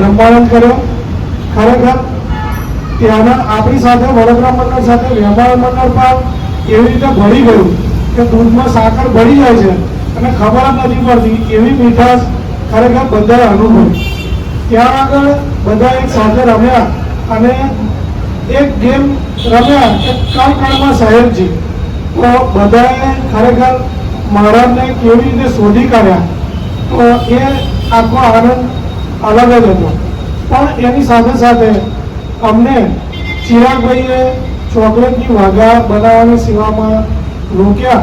બ્રહ્માનંદ કર્યો. ખરેખર ત્યાંના આપણી સાથે, વડોદરા મંડળ સાથે વ્યવહાર મંડળ પણ એવી રીતે ભળી ગયું કે દૂધમાં સાકર ભળી જાય છે અને ખબર જ નથી પડતી એવી મીઠાશ ખરેખર બધાએ અનુભવી. ત્યાં આગળ બધા એક સાથે રમ્યા અને એક ગેમ રમ્યા કે કણ કણમાં શહેરજી તો બધાએ ખરેખર મહારાજને કેવી રીતે શોધી કાઢ્યા? તો એ આખો આનંદ અલગ જ હતો. પણ એની સાથે સાથે અમને ચિરાગભાઈએ ચોકલેટની વાઘા બનાવવાની સેવામાં રોક્યા.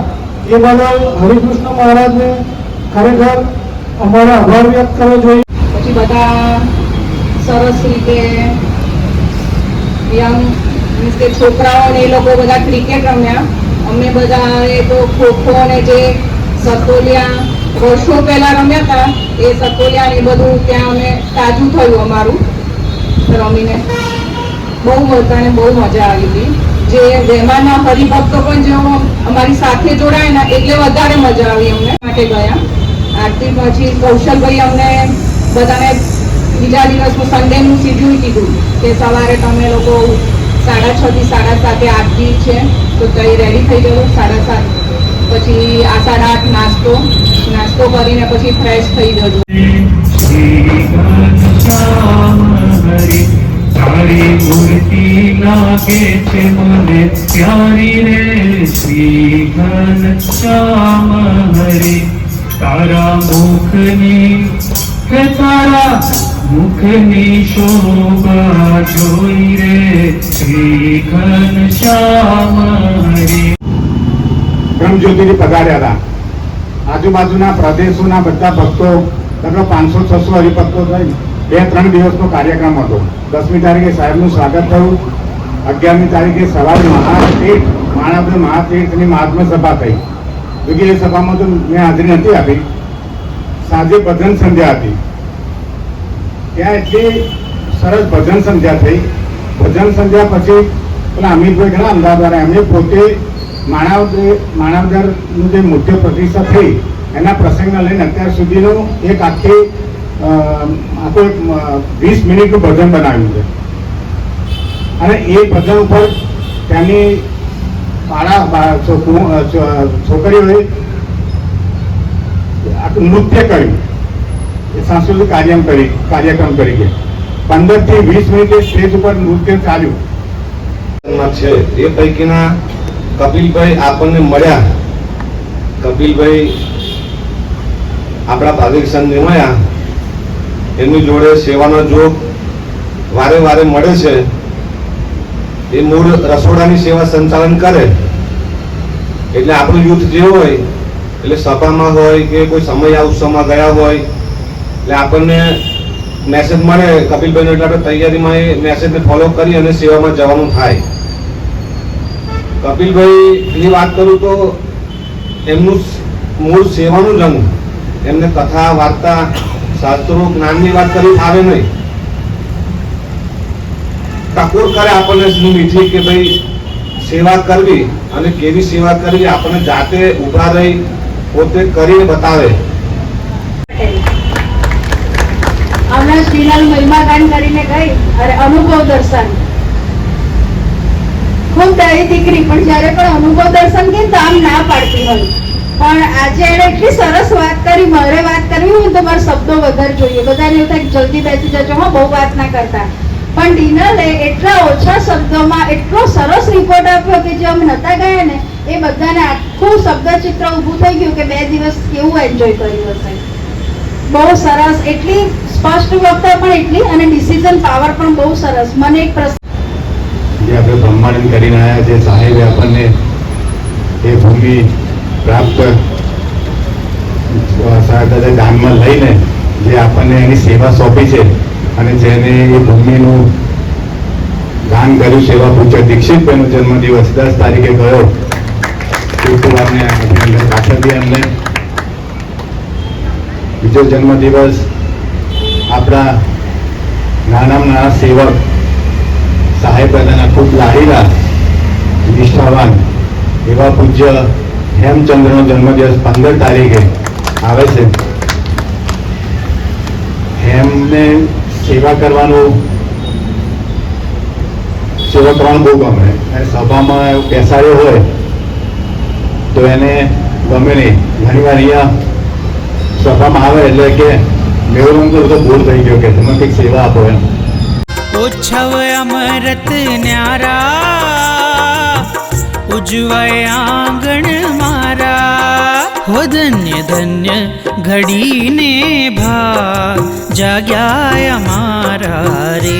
એ બદલ હરિકૃષ્ણ મહારાજને ખરેખર અમારે આભાર વ્યક્ત કરવો જોઈએ. પછી બધા સરસ રીતે યંગ મીન્સ કે છોકરાઓ ને એ લોકો બધા ક્રિકેટ રમ્યા. અમે બધા એ તો ખોખો ને જે સતોલિયા વર્ષો પહેલા રમ્યા હતા, એ સકોલિયા એ બધું ત્યાં અમે તાજું થયું અમારું. રમીને બહુ બધાને બહુ મજા આવી હતી. જે વહેમાના હરિભક્તો પણ જેઓ અમારી સાથે જોડાયા ને એટલે વધારે મજા આવી અમને માટે ગયા. આરતી પછી કૌશલભાઈ અમને બધાને બીજા દિવસનું સન્ડેનું સીધું કીધું કે સવારે તમે લોકો સાડા છ થી સાડા સાતે આરતી છે, તો તઈ રેડી થઈ ગયો, સાડા સાત પછી આ સાડા નાસ્તો નાસ્તો કરીને પછી ફ્રેશ થઈ જજો. લાગે છે મને પ્યારી રે શ્રી ઘનશ્યામ હરે તારા મુખની કે તારા મુખની શોભા જોઈ રે શ્રી ઘનશ્યામ હરિ. બ્રહ્મજ્યોતિથી પધાર્યા હતા. આજુબાજુના પ્રદેશોના બધા ભક્તો લગભગ પાંચસો છસો હરિભક્તો થઈ બે ત્રણ દિવસનો કાર્યક્રમ હતો. દસમી તારીખે સાહેબનું સ્વાગત થયું. અગિયારમી તારીખે સવારે મહાતીર્થ માણાવદર મહાતીર્થની મહાત્મા સભા થઈ. એ સભામાં તો મેં હાજરી નથી આપી. સાંજે ભજન સંધ્યા હતી. ત્યાં એટલી સરસ ભજન સંધ્યા થઈ. ભજન સંધ્યા પછી પેલા અમિતભાઈ ઘણા અમદાવાદ એમણે પોતે માણાવદર માણાવદરનું જે મુખ્ય પ્રતિષ્ઠા થઈ એના પ્રસંગને લઈને અત્યાર સુધીનું એક આખી આખું એક વીસ મિનિટનું ભજન બનાવ્યું છે. અને એ ભજન ઉપર અ, છો- છોકરીઓએ નૃત્ય કર્યું. સાંસ્કૃતિક કાર્યક્રમ કરી કાર્યક્રમ તરીકે પંદરથી વીસ મિનિટ સ્ટેજ ઉપર નૃત્ય ચાલ્યું. છે. એ પૈકીના કપિલભાઈ આપણને મળ્યા. કપિલભાઈ આપણા ભાવિક સંઘ મળ્યા એમની જોડે સેવાનો જોગ વારે વારે મળે છે. એ મૂળ રસોડાની સેવા સંચાલન કરે. એટલે આપણું યુથ જે હોય, એટલે સભામાં હોય કે કોઈ સમય ઉત્સવમાં ગયા હોય, એટલે આપણને મેસેજ મળે. કપિલભાઈનો એટલે આપણે તૈયારીમાં એ મેસેજને ફોલો કરી અને સેવામાં જવાનું થાય. કપિલભાઈની વાત કરું તો એમનું મૂળ સેવાનું જમવું એમને કથા, વાર્તા, શાસ્ત્રો, જ્ઞાનની વાત કરી આવે નહીં. ટકોર કરે આપણને મીઠી કે ભાઈ સેવા કરવી અને કેવી સેવા કરવી આપણને જાતે ઊભા રહી પોતે કરીને બતાવે. હમણાં શ્રીલાલ મહિમાગાન કરીને ગઈ અરે અનુભવ દર્શન ખૂબ તારી દીકરી પણ જ્યારે પણ અનુભવ દર્શન કે તો આમ ના પાડતી હોય. પણ આજે એને એટલી સરસ વાત કરી, મારે વાત કરવી હોય ને તો મારા શબ્દો વધારે જોઈએ. બધાને એવું જલ્દી બેસી જજો. હા, બહુ વાત ના કરતા. પણ ડિનરે એટલા ઓછા શબ્દોમાં એટલો સરસ રિપોર્ટ આપ્યો કે જે અમે નતા ગયા ને, એ બધાને આખું શબ્દચિત્ર ઊભું થઈ ગયું કે બે દિવસ કેવું એન્જોય કર્યું હશે. બહુ સરસ. એટલી સ્પષ્ટ વક્તા પણ એટલી અને ડિસિઝન પાવર પણ બહુ સરસ. મને એક પ્રશ્ન જે આપણે બ્રહ્માંડ કરીને આવ્યા છે, સાહેબે આપણને એ ભૂમિ પ્રાપ્ત સહાયતા દાનમાં લઈને જે આપણને એની સેવા સોંપી છે અને જેને એ ભૂમિનું દાન કર્યું સેવા પૂજ્ય દીક્ષિતભાઈનો જન્મદિવસ દસ તારીખે ગયો. અમને બીજો જન્મદિવસ આપણા નાનામાં નાના સેવક સાહેબ દાદાના ખૂબ લાડીલા નિષ્ઠાવાન એવા પૂજ્ય હેમચંદ્રનો જન્મદિવસ પંદર તારીખે આવે છે હેમને સેવા કરવાનું સેવા કરવાનું બહુ ગમે અને સભામાં એવું બેસાડ્યો હોય તો એને ગમે નહીં ઘણી વાર અહીંયા સભામાં આવે એટલે કે મેળવવાનું તો બધો બોર થઈ ગયો કે તમે કંઈક સેવા આપો એમ ઉચ્છવ અમરત ન્યારા ઉજવાય આંગણ મારા. હો ધન્ય ધન્ય ઘડીને ભા જાગ્યા અમારા રે.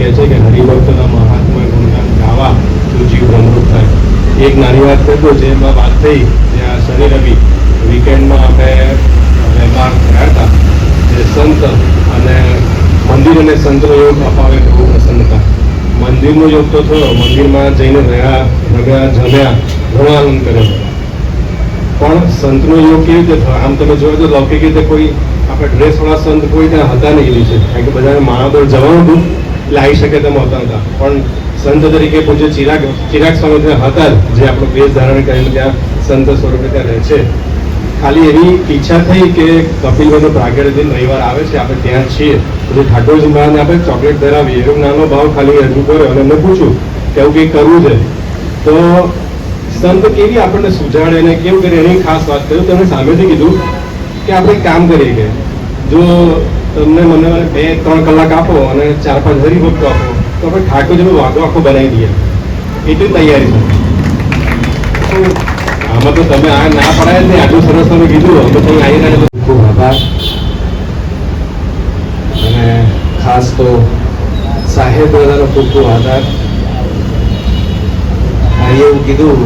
કહે છે કે હરિભક્તના મહાત્મા ગુણગાન ગાવા જીવ ભ્રમરૂપ થાય. એક નાની વાત કરી જે જેમાં વાત થઈ ત્યાં શનિ રવિ વીકેન્ડમાં અમે મહેમાન થયા હતા, જે સંત અને મંદિર અને સંતનો યોગ અપાવે બહુ પ્રસન્ન હતા. મંદિરનો યોગ તો થયો, મંદિરમાં જઈને રહ્યા રગ્યા જમ્યા, ઘણો આનંદ કર્યો. પણ સંતનો યોગ કેવી રીતે થયો? આમ તમે જોયો તો લૌકિક રીતે કોઈ, આપણે ડ્રેસવાળા સંત કોઈ ત્યાં હતા નહીં છે. કારણ કે બધાને માણાદોર જવાનું હતું. એટલે આવી શકે તેમ હોતા હતા પણ સંત તરીકે પૂજ્ય ચિરાગ ચિરાગ સ્વામી ત્યાં હતા જ આપણો વેશ ધારણ કરીને ત્યાં સંત સ્વરૂપે ત્યાં રહે છે. ખાલી એવી ઈચ્છા થઈ કે કપિલભાઈનો પ્રાગટ્ય દિન રવિવાર આવે છે, આપણે ત્યાં છીએ. પછી ઠાકોરજી મહારાજને આપણે ચોકલેટ ધરાવીએ. એવો નાનો ભાવ ખાલી રજૂ કર્યો અને એમને પૂછ્યું કે એવું કંઈક કરવું છે? તો સંત કેવી આપણને સુજાડે અને કેવું કરે એની ખાસ વાત કર્યું તમે સામેથી કીધું કે આપણે કામ કરીએ કે જો તમને મને બે, ત્રણ કલાક આપો અને ચાર, પાંચ હરિભક્તો આપો. તો આપણે ઠાકોરજીનો વાઘો આખો બનાવી દઈએ. એટલી તૈયારી છે. આમાં તો તમે આ ના પડાય ને આટલું સરસ તમે કીધું, અમે તો અહીં આવીને ખૂબ આભાર. અને ખાસ તો સાહેબ દાદાનો ખૂબ ખૂબ આભાર. ભાઈએ એવું કીધું,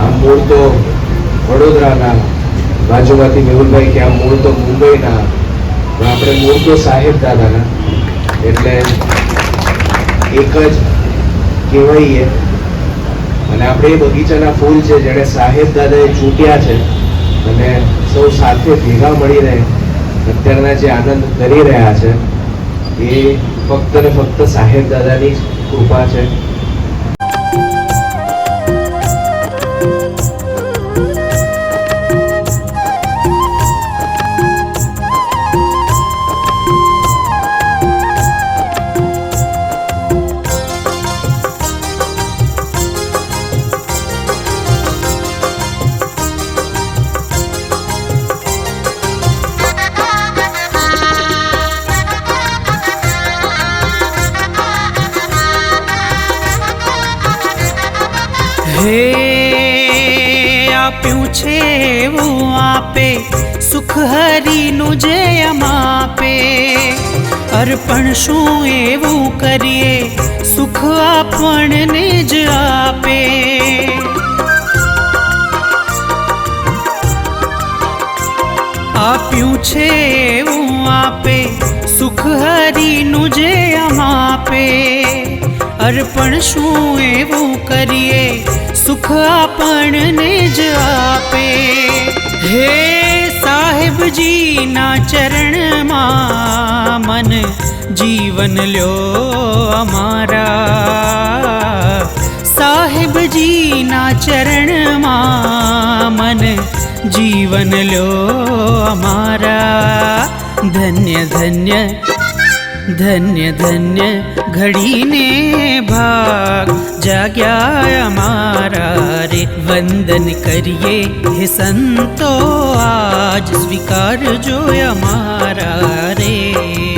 આ મૂળ તો વડોદરાના બાજુમાંથી મેહુલભાઈ કે આ મૂળ તો મુંબઈના આપણે મૂળ તો સાહેબ દાદાના. એટલે એક જ કહેવાઈએ. અને આપણે એ બગીચાના ફૂલ છે જેણે સાહેબ દાદાએ ચૂંટ્યા છે અને સૌ સાથે ભેગા મળીને અત્યારના જે આનંદ કરી રહ્યા છે, એ ફક્ત ને ફક્ત સાહેબ દાદાની જ કૃપા છે. હે, આપ્યું છે એવું આપે સુખ હરીનું જે અમાપે અર્પણ શું એવું કરીએ, સુખ આપણને જ આપે. આપ્યું છે એવું આપે સુખ હરીનું જે અમાપે અર્પણ શું એવું કરીએ સુખ આપણને જ આપે હે સાહેબજીના ચરણમાં મન જીવન લ્યો અમારા સાહેબજીના ચરણમાં મન જીવન લ્યો અમારા ધન્ય ધન્ય ધન્ય ધન્ય ઘડીને ભાગ. જાગ્યા અમારા રે, વંદન કરીએ હે સંતો. આજ સ્વીકારજો અમારા રે.